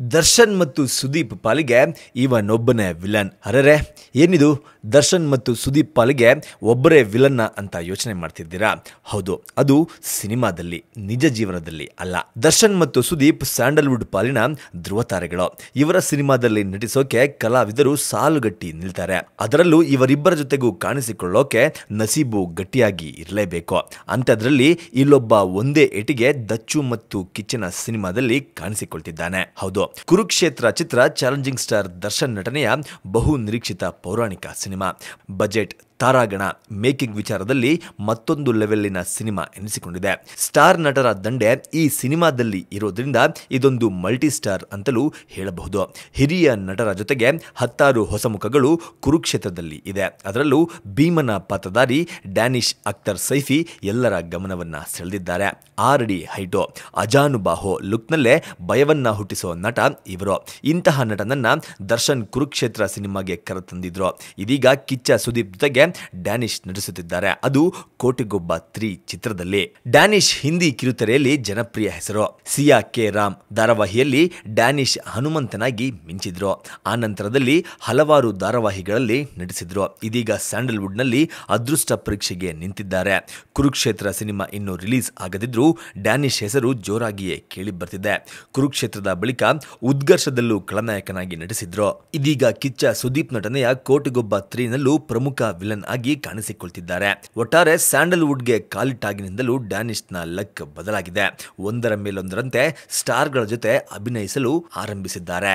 ದರ್ಶನ್ ಮತ್ತು ಸುದೀಪ್ ಪಾಲಿಗೆ ಇವನೊಬ್ಬನೇ ವಿಲನ್. ಅರರೆ, ಏನಿದು? ದರ್ಶನ್ ಮತ್ತು ಸುದೀಪ್ ಪಾಲಿಗೆ ಒಬ್ಬರೇ ವಿಲನ್ನ ಅಂತ ಯೋಚನೆ ಮಾಡ್ತಿದ್ದೀರಾ? ಹೌದು, ಅದು ಸಿನಿಮಾದಲ್ಲಿ, ನಿಜ ಜೀವನದಲ್ಲಿ ಅಲ್ಲ. ದರ್ಶನ್ ಮತ್ತು ಸುದೀಪ್ ಸ್ಯಾಂಡಲ್ವುಡ್ ಪಾಲಿನ ಧ್ರುವ ತಾರೆಗಳು. ಇವರ ಸಿನಿಮಾದಲ್ಲಿ ನಟಿಸೋಕೆ ಕಲಾವಿದರು ಸಾಲುಗಟ್ಟಿ ನಿಲ್ತಾರೆ. ಅದರಲ್ಲೂ ಇವರಿಬ್ಬರ ಜೊತೆಗೂ ಕಾಣಿಸಿಕೊಳ್ಳೋಕೆ ನಸೀಬು ಗಟ್ಟಿಯಾಗಿ ಇರಲೇಬೇಕು. ಅಂಥದ್ರಲ್ಲಿ ಇಲ್ಲೊಬ್ಬ ಒಂದೇ ಏಟಿಗೆ ದಚ್ಚು ಮತ್ತು ಕಿಚ್ಚನ ಸಿನಿಮಾದಲ್ಲಿ ಕಾಣಿಸಿಕೊಳ್ತಿದ್ದಾನೆ. ಹೌದು ಕುರುಕ್ಷೇತ್ರ ಚಿತ್ರ ಚಾಲೆಂಜಿಂಗ್ ಸ್ಟಾರ್ ದರ್ಶನ್ ನಟನೆಯ ಬಹು ನಿರೀಕ್ಷಿತ ಪೌರಾಣಿಕ ಸಿನಿಮಾ. ಬಜೆಟ್ ತಾರಾಗಣ ಮೇಕಿಂಗ್ ವಿಚಾರದಲ್ಲಿ ಮತ್ತೊಂದು ಲೆವೆಲ್ಲಿನ ಸಿನಿಮಾ ಎನಿಸಿಕೊಂಡಿದೆ. ಸ್ಟಾರ್ ನಟರ ದಂಡೆ ಈ ಸಿನಿಮಾದಲ್ಲಿ ಇರೋದ್ರಿಂದ ಇದೊಂದು ಮಲ್ಟಿ ಸ್ಟಾರ್ ಅಂತಲೂ ಹೇಳಬಹುದು. ಹಿರಿಯ ನಟರ ಜೊತೆಗೆ ಹತ್ತಾರು ಹೊಸ ಮುಖಗಳು ಕುರುಕ್ಷೇತ್ರದಲ್ಲಿ ಇದೆ. ಅದರಲ್ಲೂ ಭೀಮನ ಪಾತ್ರಧಾರಿ ಡ್ಯಾನಿಶ್ ಅಖ್ತರ್ ಸೈಫಿ ಎಲ್ಲರ ಗಮನವನ್ನ ಸೆಳೆದಿದ್ದಾರೆ. ಆರಡಿ ಹೈಟೋ ಅಜಾನುಬಾಹೋ ಲುಕ್ನಲ್ಲೇ ಭಯವನ್ನ ಹುಟ್ಟಿಸೋ ನಟ ಇವರು. ಇಂತಹ ನಟನನ್ನ ದರ್ಶನ್ ಕುರುಕ್ಷೇತ್ರ ಸಿನಿಮಾಗೆ ಕರೆತಂದಿದ್ರು. ಇದೀಗ ಕಿಚ್ಚ ಸುದೀಪ್ ಜೊತೆಗೆ ಡ್ಯಾನಿಶ್ ನಟಿಸುತ್ತಿದ್ದಾರೆ. ಅದು ಕೋಟಿಗೊಬ್ಬ ತ್ರೀ ಚಿತ್ರದಲ್ಲಿ. ಡ್ಯಾನಿಶ್ ಹಿಂದಿ ಕಿರುತೆರೆಯಲ್ಲಿ ಜನಪ್ರಿಯ ಹೆಸರು. ಸಿಯಾ ಕೆ ರಾಮ್ ಧಾರಾವಾಹಿಯಲ್ಲಿ ಡ್ಯಾನಿಶ್ ಹನುಮಂತನಾಗಿ ಮಿಂಚಿದ್ರು. ಆ ನಂತರದಲ್ಲಿ ಹಲವಾರು ಧಾರಾವಾಹಿಗಳಲ್ಲಿ ನಟಿಸಿದ್ರು. ಇದೀಗ ಸ್ಯಾಂಡಲ್ವುಡ್ನಲ್ಲಿ ಅದೃಷ್ಟ ಪರೀಕ್ಷೆಗೆ ನಿಂತಿದ್ದಾರೆ. ಕುರುಕ್ಷೇತ್ರ ಸಿನಿಮಾ ಇನ್ನು ರಿಲೀಸ್ ಆಗದಿದ್ರೂ ಡ್ಯಾನಿಶ್ ಹೆಸರು ಜೋರಾಗಿಯೇ ಕೇಳಿ ಬರ್ತಿದೆ ಕುರುಕ್ಷೇತ್ರದ ಬಳಿಕ ಉದ್ಘರ್ಷದಲ್ಲೂ ಖಳನಾಯಕನಾಗಿ ನಟಿಸಿದ್ರು. ಇದೀಗ ಕಿಚ್ಚ ಸುದೀಪ್ ನಟನೆಯ ಕೋಟಿಗೊಬ್ಬ ತ್ರೀನಲ್ಲೂ ಪ್ರಮುಖ ವಿಲನ್ ಆಗಿ ಕಾಣಿಸಿಕೊಳ್ತಿದ್ದಾರೆ. ಒಟ್ಟಾರೆ ಸ್ಯಾಂಡಲ್ವುಡ್ಗೆ ಕಾಲಿಟ್ಟಾಗಿನಿಂದಲೂ ಡ್ಯಾನಿಶ್ನ ಲಕ್ ಬದಲಾಗಿದೆ. ಒಂದರ ಮೇಲೊಂದರಂತೆ ಸ್ಟಾರ್ಗಳ ಜೊತೆ ಅಭಿನಯಿಸಲು ಆರಂಭಿಸಿದ್ದಾರೆ.